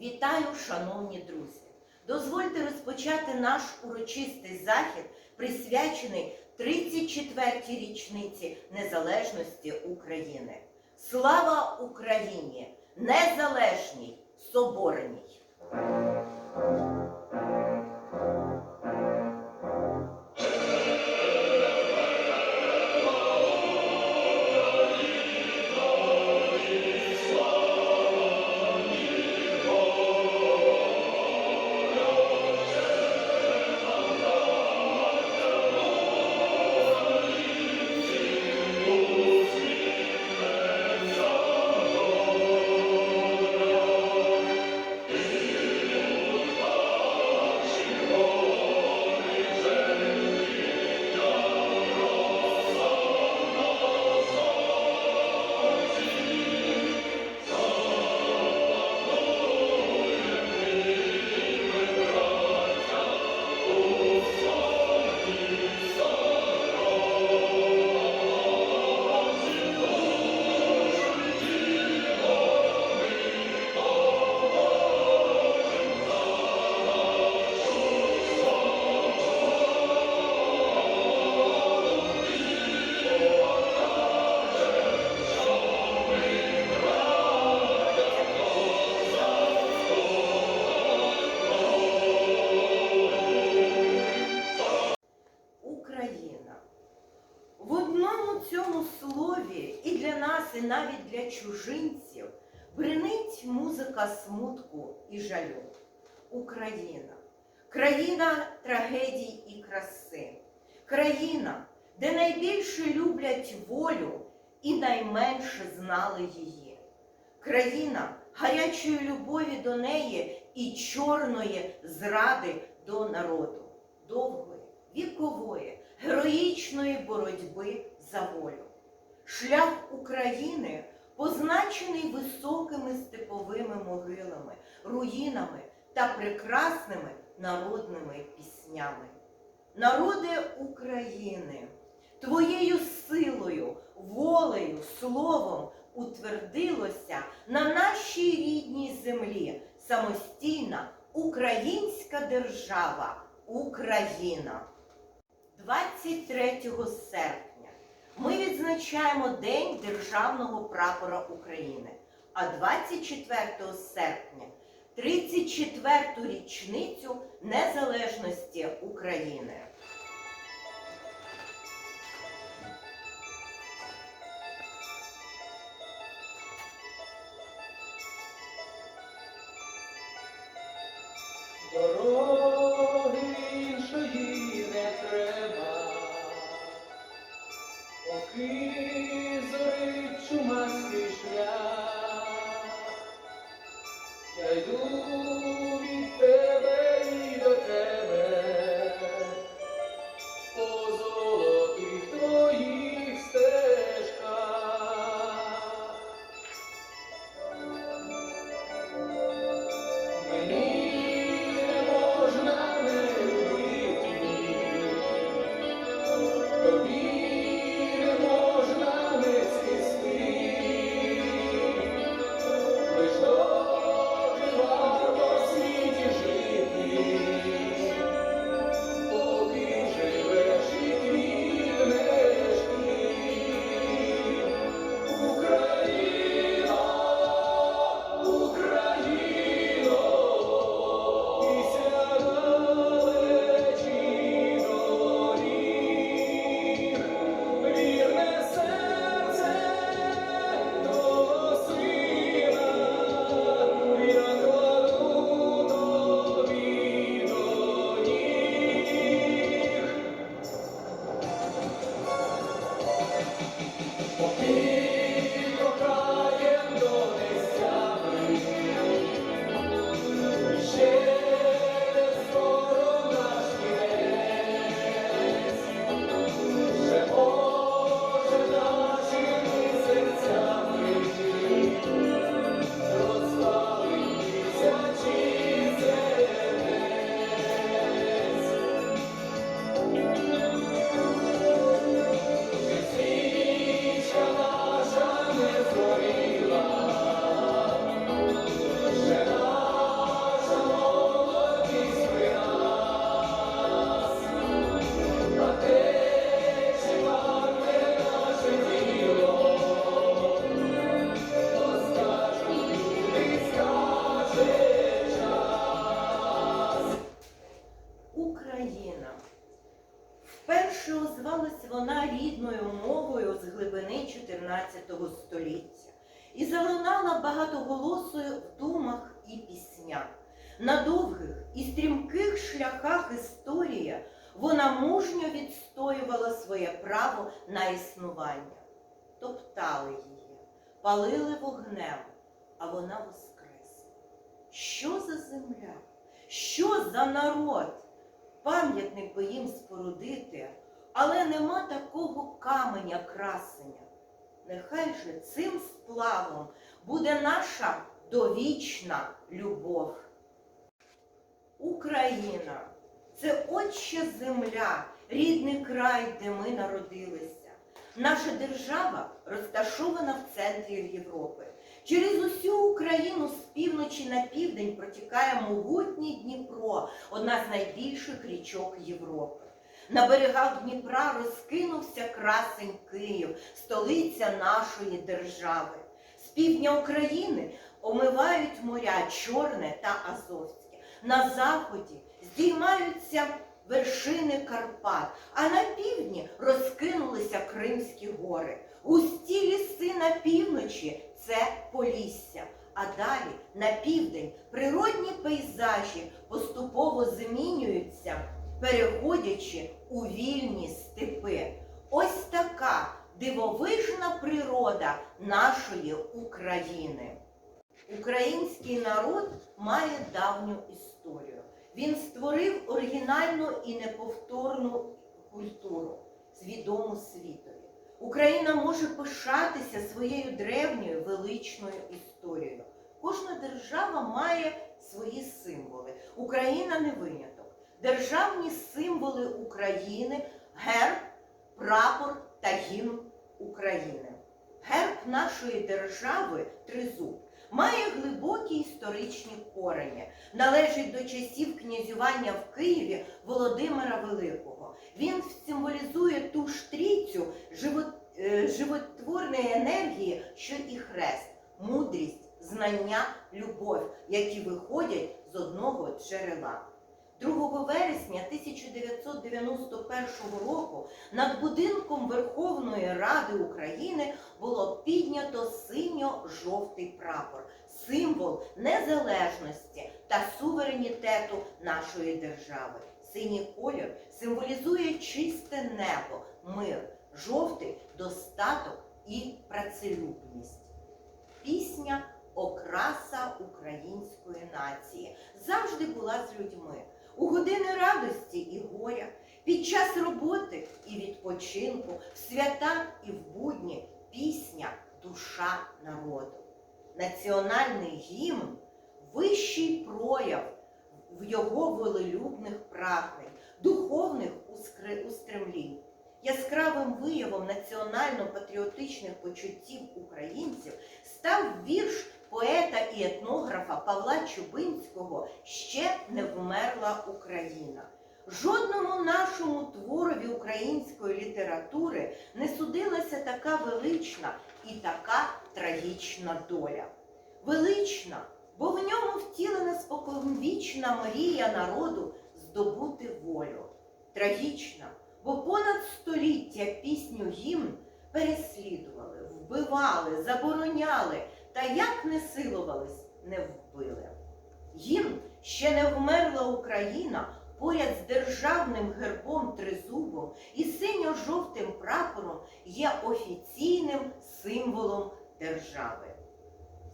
Вітаю, шановні друзі! Дозвольте розпочати наш урочистий захід, присвячений 34-й річниці незалежності України. Слава Україні! Незалежній, соборній! Чужинців бринить музика смутку і жалю. Україна, країна трагедій і краси, країна, де найбільше люблять волю і найменше знали її. Країна гарячої любові до неї і чорної зради до народу, довгої, вікової, героїчної боротьби за волю. Шлях України позначений високими степовими могилами, руїнами та прекрасними народними піснями. Народи України, твоєю силою, волею, словом утвердилося на нашій рідній землі самостійна українська держава Україна. 23 серпня ми відзначаємо День Державного прапора України, а 24 серпня 34-ту річницю незалежності України. Дороги іншої не треба, поки зорить чумацький шлях. Я йду вона багатоголосою в думах і піснях. На довгих і стрімких шляхах історії вона мужньо відстоювала своє право на існування. Топтали її, палили вогнем, а вона воскресла. Що за земля? Що за народ? Пам'ятник би їм спорудити, але нема такого каменя красення. Нехай же цим сплавом буде наша довічна любов. Україна це отча земля, рідний край, де ми народилися. Наша держава розташована в центрі Європи. Через усю Україну з півночі на південь протікає могутній Дніпро, одна з найбільших річок Європи. На берегах Дніпра розкинувся красень Київ, столиця нашої держави. З півдня України омивають моря Чорне та Азовське. На заході здіймаються вершини Карпат, а на півдні розкинулися Кримські гори. Густі ліси на півночі це Полісся. А далі на південь природні пейзажі поступово змінюються, переходячи у вільні степи. Ось така дивовижна природа нашої України. Український народ має давню історію. Він створив оригінальну і неповторну культуру, свідому світові. Україна може пишатися своєю древньою величною історією. Кожна держава має свої символи. Україна не виняток. Державні символи України герб, прапор та гімн України. Герб нашої держави тризуб має глибокі історичні корені, належить до часів князювання в Києві Володимира Великого. Він символізує ту ж трійцю живот- е, животворної енергії, що і хрест, мудрість, знання, любов, які виходять з одного джерела. 2 вересня 1991 року над будинком Верховної Ради України було піднято синьо-жовтий прапор, символ незалежності та суверенітету нашої держави. Синій колір символізує чисте небо, мир, жовтий достаток і працелюбність. Пісня Окраса української нації завжди була з людьми. У години радості і горя, під час роботи і відпочинку, в свята і в будні пісня душа народу. Національний гімн вищий прояв в його волелюбних прагнень, духовних устремлінь. Яскравим виявом національно-патріотичних почуттів українців став вірш поета і етнографа Павла Чубинського Ще не вмерла Україна. Жодному нашому творові української літератури не судилася така велична і така трагічна доля. Велична, бо в ньому втілена споконвічна мрія народу здобути волю. Трагічна, бо понад століття пісню гімн переслідували, вбивали, забороняли, та як не силувались, не вбили. Гімн ще не вмерла Україна поряд з державним гербом тризубом і синьо-жовтим прапором є офіційним символом держави.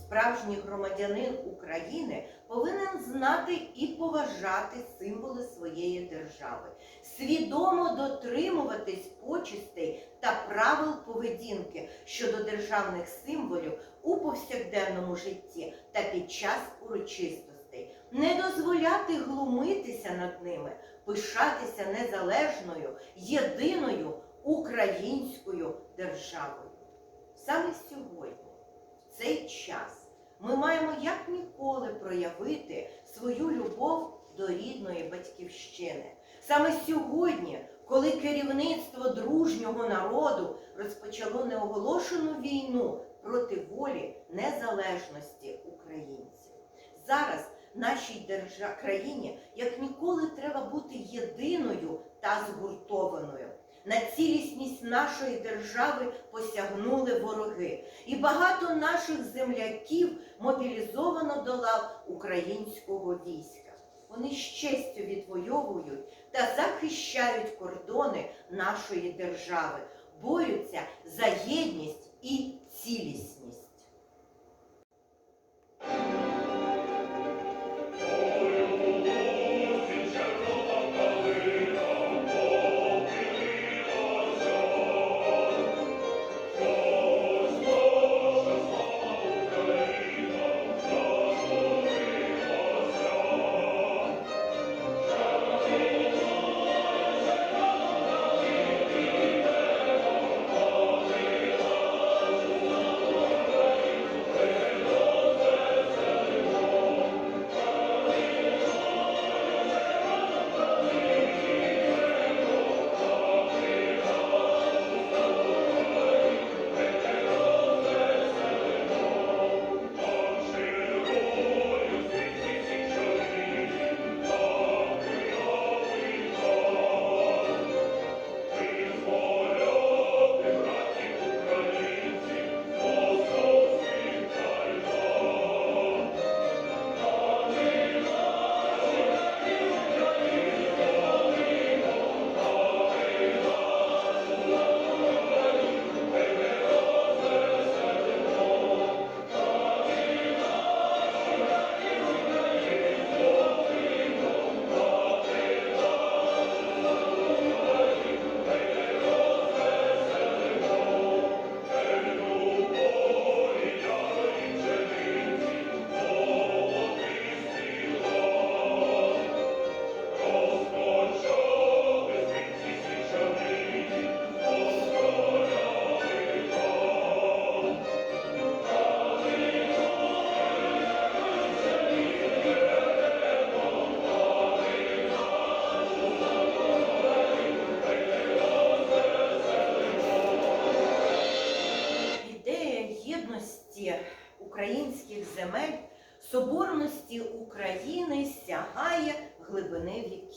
Справжній громадянин України повинен знати і поважати символи своєї держави, свідомо дотримуватись почестей та правил поведінки щодо державних символів у повсякденному житті та під час урочистостей, не дозволяти глумитися над ними, пишатися незалежною, єдиною українською державою. Саме сьогодні в цей час ми маємо як ніколи проявити свою любов до рідної батьківщини. Саме сьогодні, коли керівництво дружнього народу розпочало неоголошену війну проти волі незалежності українців. Зараз нашій держа... країні як ніколи треба бути єдиною та згуртованою. На цілісність нашої держави посягнули вороги, і багато наших земляків мобілізовано до лав українського війська. Вони з честю відвоюють та захищають кордони нашої держави, борються за єдність і цілісність.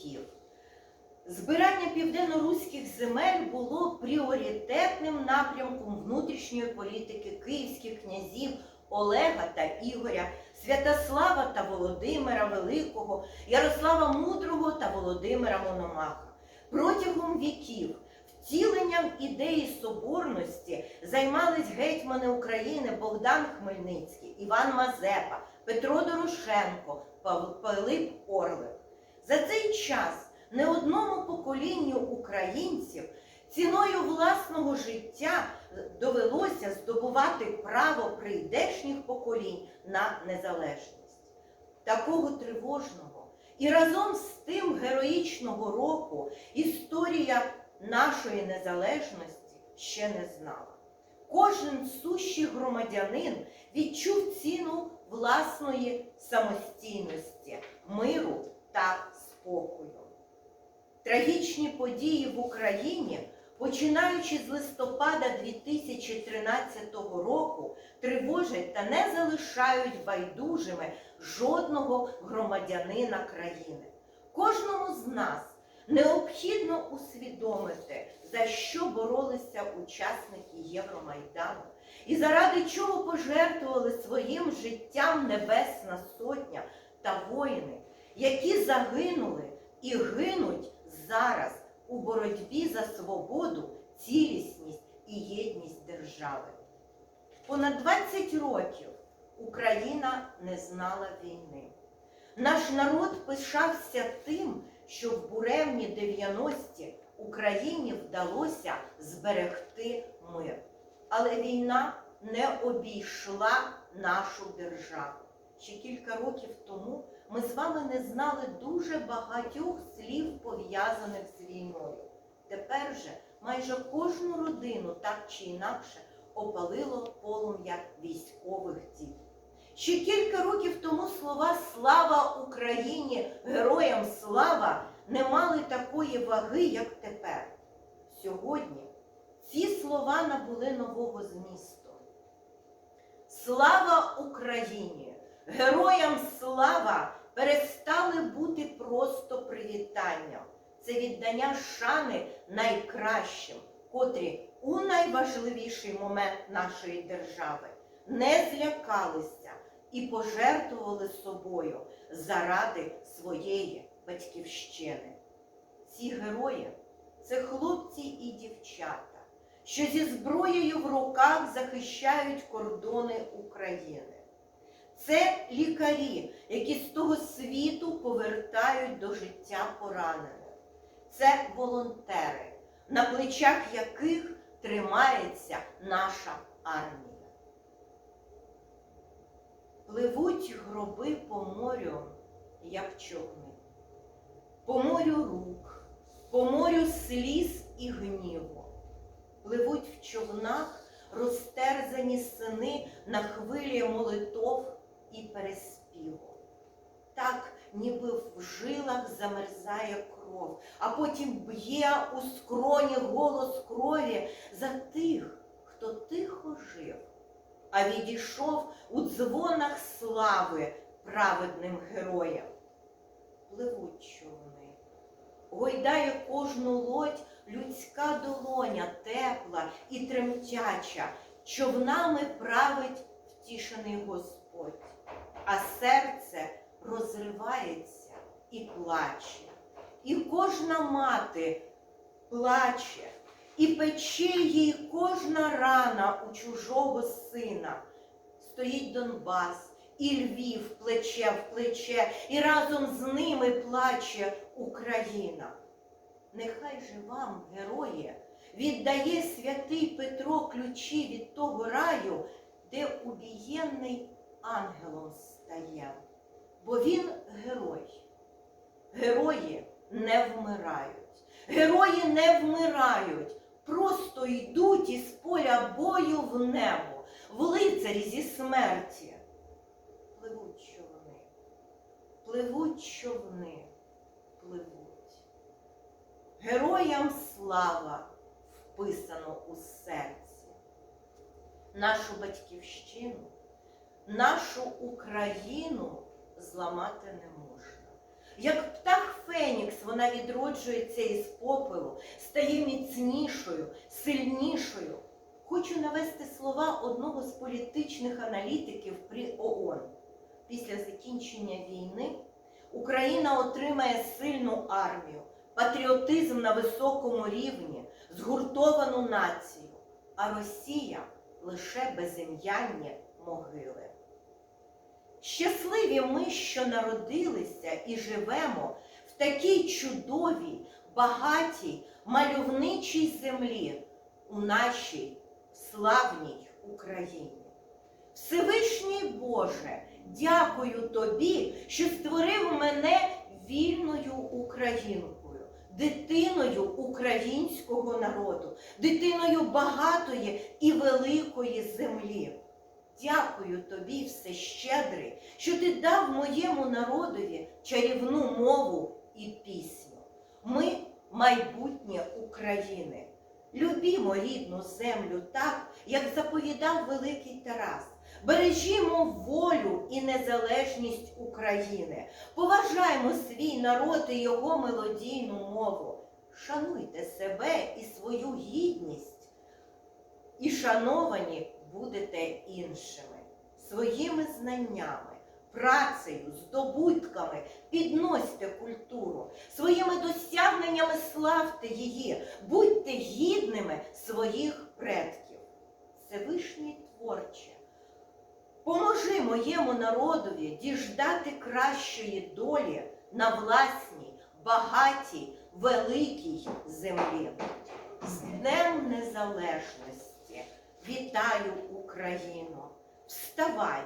Глибини. Збирання південно-руських земель було пріоритетним напрямком внутрішньої політики київських князів Олега та Ігоря, Святослава та Володимира Великого, Ярослава Мудрого та Володимира Мономаха. Протягом віків втіленням ідеї соборності займались гетьмани України Богдан Хмельницький, Іван Мазепа, Петро Дорошенко, Пилип Орлик. За цей час не одному поколінню українців ціною власного життя довелося здобувати право прийдешніх поколінь на незалежність. Такого тривожного і разом з тим героїчного року історія нашої незалежності ще не знала. Кожен сущий громадянин відчув ціну власної самостійності, миру та спокою. Трагічні події в Україні, починаючи з листопада 2013 року, тривожать та не залишають байдужими жодного громадянина країни. Кожному з нас необхідно усвідомити, за що боролися учасники Євромайдану і заради чого пожертвували своїм життям Небесна Сотня та воїни, які загинули і гинуть зараз у боротьбі за свободу, цілісність і єдність держави. Понад 20 років Україна не знала війни. Наш народ пишався тим, що в буремні 90-ті Україні вдалося зберегти мир. Але війна не обійшла нашу державу. Ще кілька років тому ми з вами не знали дуже багатьох слів, пов'язаних з війною. Тепер же майже кожну родину так чи інакше опалило полум'я військових дій. Ще кілька років тому слова Слава Україні! Героям слава не мали такої ваги, як тепер. Сьогодні ці слова набули нового змісту. Слава Україні! Героям слава перестали бути просто привітанням. це віддання шани найкращим, котрі у найважливіший момент нашої держави не злякалися і пожертвували собою заради своєї батьківщини. Ці герої це хлопці і дівчата, що зі зброєю в руках захищають кордони України. Це лікарі, які з того світу повертають до життя поранених. Це волонтери, на плечах яких тримається наша армія. Пливуть гроби по морю, як човни, по морю рук, по морю сліз і гніву. Пливуть в човнах розтерзані сини на хвилі молитов і переспіву. Так, ніби в жилах замерзає кров, а потім б'є у скроні голос крові за тих, хто тихо жив, а відійшов у дзвонах слави праведним героям. Пливуть човни, гойдає кожну лодь людська долоня, тепла і тремтяча, човнами править втішений Господь, а серце розривається і плаче, і кожна мати плаче, і пече їй кожна рана у чужого сина. Стоїть Донбас, і Львів плече в плече, і разом з ними плаче Україна. Нехай же вам, герої, віддає святий Петро ключі від того раю, де убієнний ангелом стає. Бо він герой. Герої не вмирають. Герої не вмирають. Просто йдуть із поля бою в небо, в лицарі зі смерті. Пливуть човни, пливуть човни, пливуть. Героям слава вписано у серці. Нашу батьківщину, нашу Україну зламати не можна. Як птах Фенікс, вона відроджується із попелу, стає міцнішою, сильнішою. Хочу навести слова одного з політичних аналітиків при ООН. Після закінчення війни Україна отримає сильну армію, патріотизм на високому рівні, згуртовану націю, а Росія лише безім'янні могили. Щасливі ми, що народилися і живемо в такій чудовій, багатій, мальовничій землі у нашій славній Україні. Всевишній Боже, дякую тобі, що створив мене вільною українкою, дитиною українського народу, дитиною багатої і великої землі. Дякую тобі, всещедрий, що ти дав моєму народові чарівну мову і пісню. Ми майбутнє України. Любімо рідну землю так, як заповідав великий Тарас. Бережімо волю і незалежність України. Поважаймо свій народ і його мелодійну мову. Шануйте себе і свою гідність. І шановані будете іншими, своїми знаннями, працею, здобутками підносьте культуру, своїми досягненнями славте її, будьте гідними своїх предків. Всевишній творче, поможи моєму народові діждати кращої долі на власній, багатій, великій землі. З Днем Незалежності вітаю Україну! Вставай,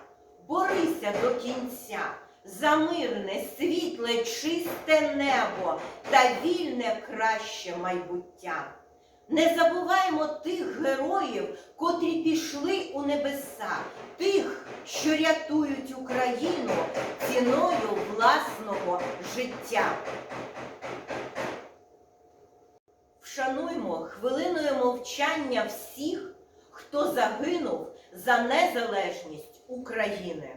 борися до кінця за мирне, світле, чисте небо та вільне краще майбуття. Не забуваймо тих героїв, котрі пішли у небеса, тих, що рятують Україну ціною власного життя. Вшануймо хвилиною мовчання всіх, хто загинув за незалежність України.